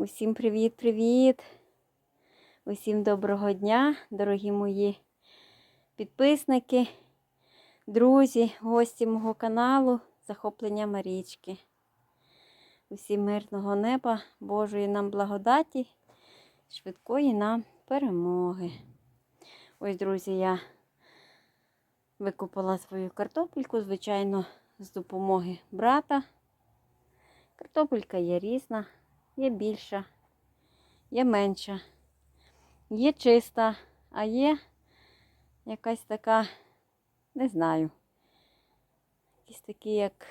Усім привіт-привіт! Усім доброго дня, дорогі мої підписники, друзі, гості мого каналу Захоплення Марічки. Усім мирного неба, Божої нам благодаті, швидкої нам перемоги. Ось, друзі, я викопала свою картопельку, звичайно, з допомоги брата. Картопелька є різна, є більша, є менша, є чиста, а є якась така, не знаю, якісь такі, як,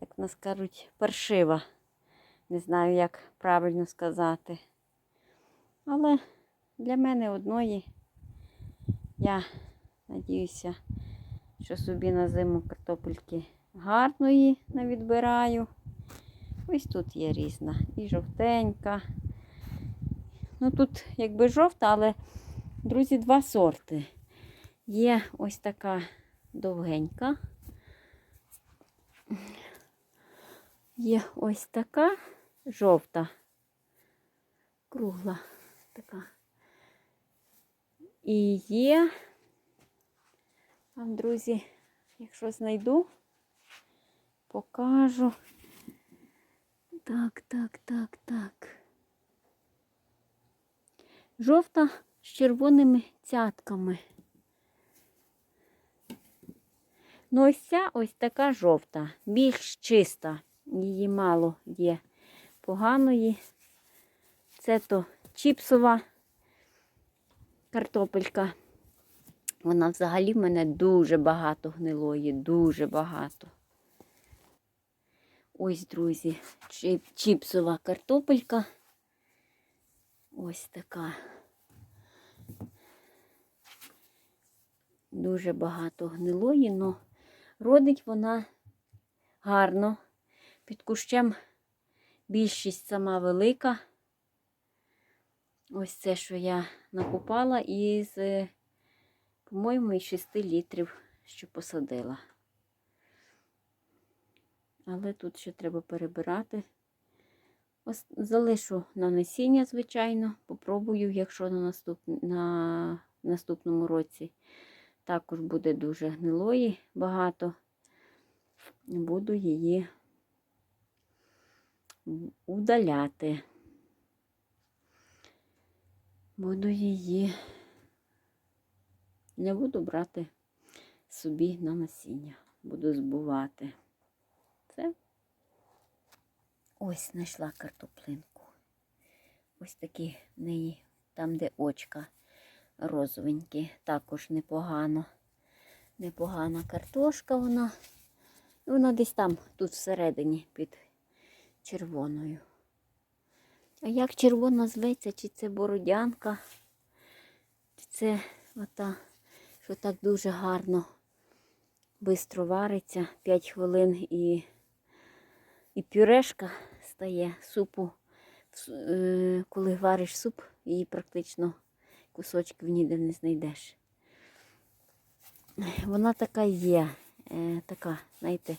як нас кажуть, паршива. Не знаю, як правильно сказати. Але для мене одної я надіюся, що собі на зиму картопельки гарної навідбираю. Ось тут є різна. І жовтенька. Ну тут якби жовта, але, друзі, два сорти. Є ось така довгенька. Є ось така жовта, кругла така. І є, вам, друзі, якщо знайду, покажу. Так, так, так, так. Жовта з червоними цятками. Ну, ось ця ось така жовта, більш чиста. Її мало є поганої. Це то чіпсова картопелька. Вона взагалі в мене дуже багато гнилої, дуже багато. Ось, друзі, чіп, чіпсова картопелька. Ось така. Дуже багато гнилої, але родить вона гарно. Під кущем більшість сама велика. Ось це, що я накопала із, по-моєму, із 6 літрів, що посадила. Але тут ще треба перебирати. Ось залишу на насіння, звичайно. Попробую, якщо на, наступ... на наступному році також буде дуже гнилої багато, буду її удаляти. Буду її, не буду брати собі на насіння, буду збувати. Це ось знайшла картоплинку. Ось такі в неї, там, де очка розовенькі, також непогано. Непогана картошка вона. І вона десь там, тут всередині, під червоною. А як червона зветься, чи це бородянка, чи це ота, що так дуже гарно бистро вариться, 5 хвилин і і пюрешка стає супу. Е, коли вариш суп, її практично кусочків ніде не знайдеш. Вона така є, е, така, знаєте,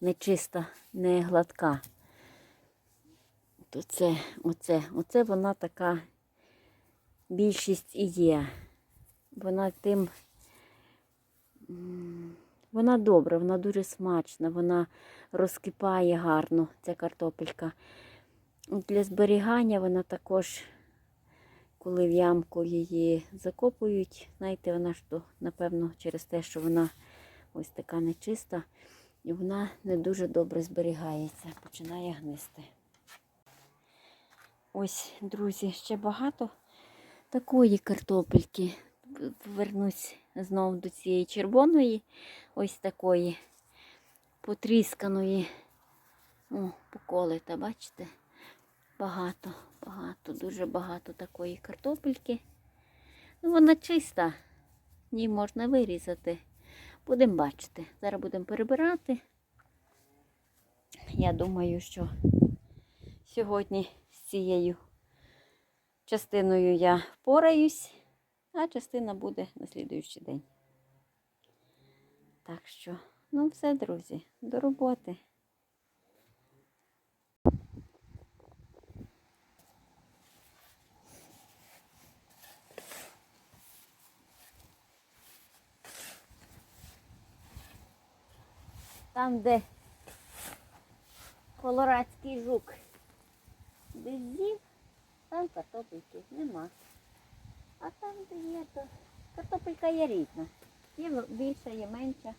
нечиста, не гладка. То це, оце, оце вона така більшість і є. Вона тим, вона добра, вона дуже смачна, вона розкипає гарно, ця картопелька. Для зберігання вона також, коли в ямку її закопують, знаєте, вона ж то, напевно, через те, що вона ось така нечиста, і вона не дуже добре зберігається, починає гнисти. Ось, друзі, ще багато такої картопельки. Повернусь знову до цієї червоної, ось такої потрісканої. О, поколита, бачите? Багато, багато, дуже багато такої картопельки. Ну, вона чиста, її можна вирізати. Будемо бачити. Зараз будемо перебирати. Я думаю, що сьогодні з цією частиною я впораюсь, а частина буде на слідуючий день. Так що, ну все, друзі, до роботи. Там, де колорадський жук без зів, там картопельки нема. Є, то картопелька є різна. Є більша, є менша.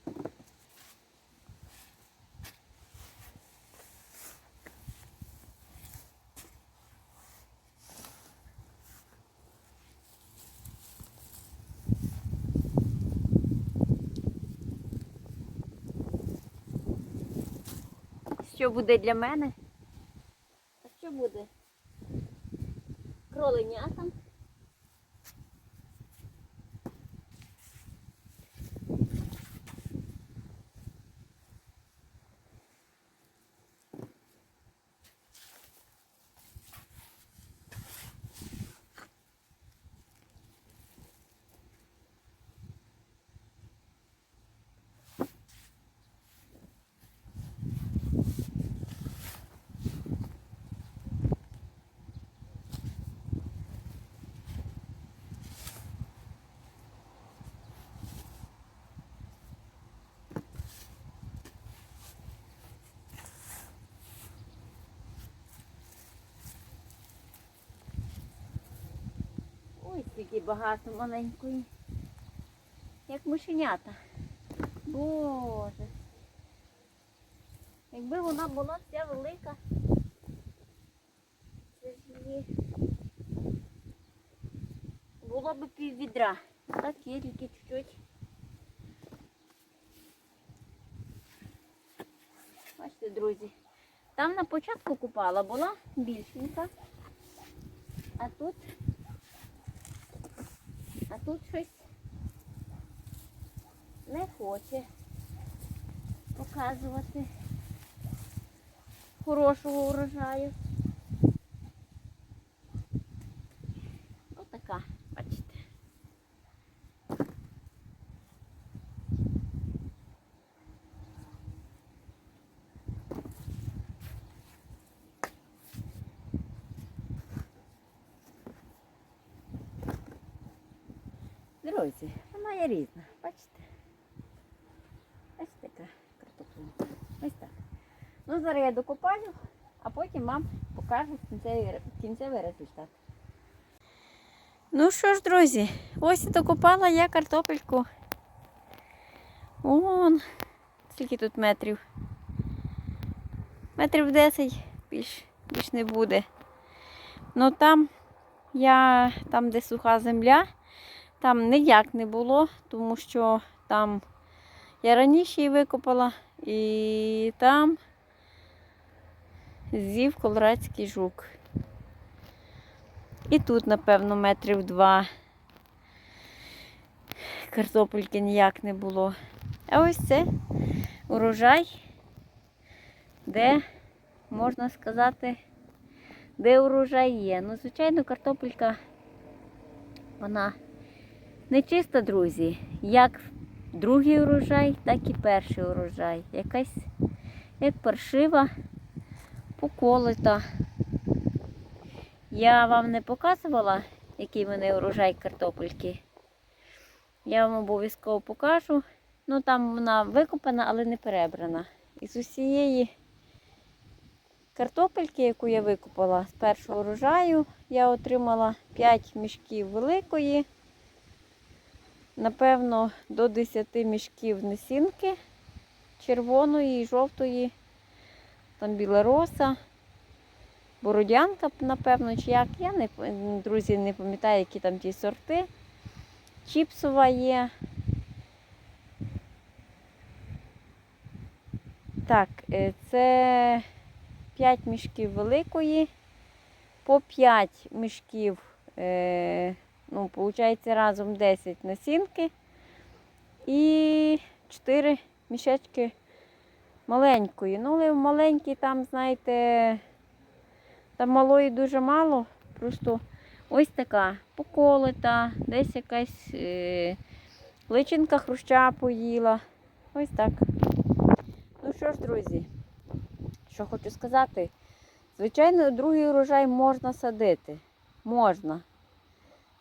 Що буде для мене? А що буде? Кроленятам? Ой, скільки багато маленької. Як мишенята. Боже. Якби вона була вся велика. Це ж її. Було б пів відра. Так є тільки чуть-чуть. Бачите, друзі. Там на початку купала була більшенька. А тут а тут щось не хоче показувати хорошого урожаю. Отака, бачите. Друзі, вона є різна, бачите? Ось така картоплинка. Ось так. Ну, зараз я докопаю, а потім вам покажу кінцевий, кінцевий результат. Ну що ж, друзі, ось і докопала я картопельку. Вон, скільки тут метрів. Метрів 10 більш, більш не буде. Ну там я, там, де суха земля, там ніяк не було, тому що там я раніше її викопала і там з'їв колорадський жук. І тут, напевно, метрів два картопельки ніяк не було. А ось це урожай, де, можна сказати, де урожай є. Ну, звичайно, картопелька, вона не чиста, друзі, як другий урожай, так і перший урожай. Якась як паршива, поколита. Я вам не показувала, який в мене урожай картопельки. Я вам обов'язково покажу. Ну там вона викопана, але не перебрана. Із усієї картопельки, яку я викопала з першого урожаю, я отримала 5 мішків великої. Напевно, до 10 мішків несінки червоної жовтої, там біла роса, бородянка, напевно, чи як. Я не друзі, не пам'ятаю, які там ті сорти. Чіпсова є. Так, е, це 5 мішків великої, по 5 мішків, е, ну, виходить, разом 10 насінки і 4 мішечки маленької. Ну, але в маленькій там, знаєте, там малої дуже мало, просто ось така поколита, десь якась е, личинка хруща поїла. Ось так. Ну що ж, друзі, що хочу сказати. Звичайно, другий урожай можна садити. Можна.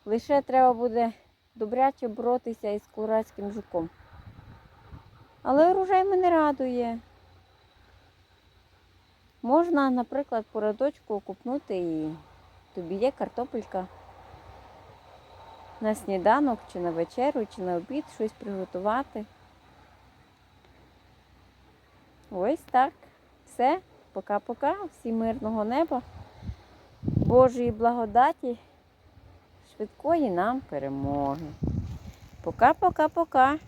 Лише треба буде добряче боротися із колорадським жуком. Але урожай мене радує. Можна, наприклад, по рядочку купнути і тобі є картопелька на сніданок, чи на вечерю, чи на обід щось приготувати. Ось так. Все. Пока-пока. Всім мирного неба. Божої благодаті, швидкої нам перемоги. Пока-пока-пока.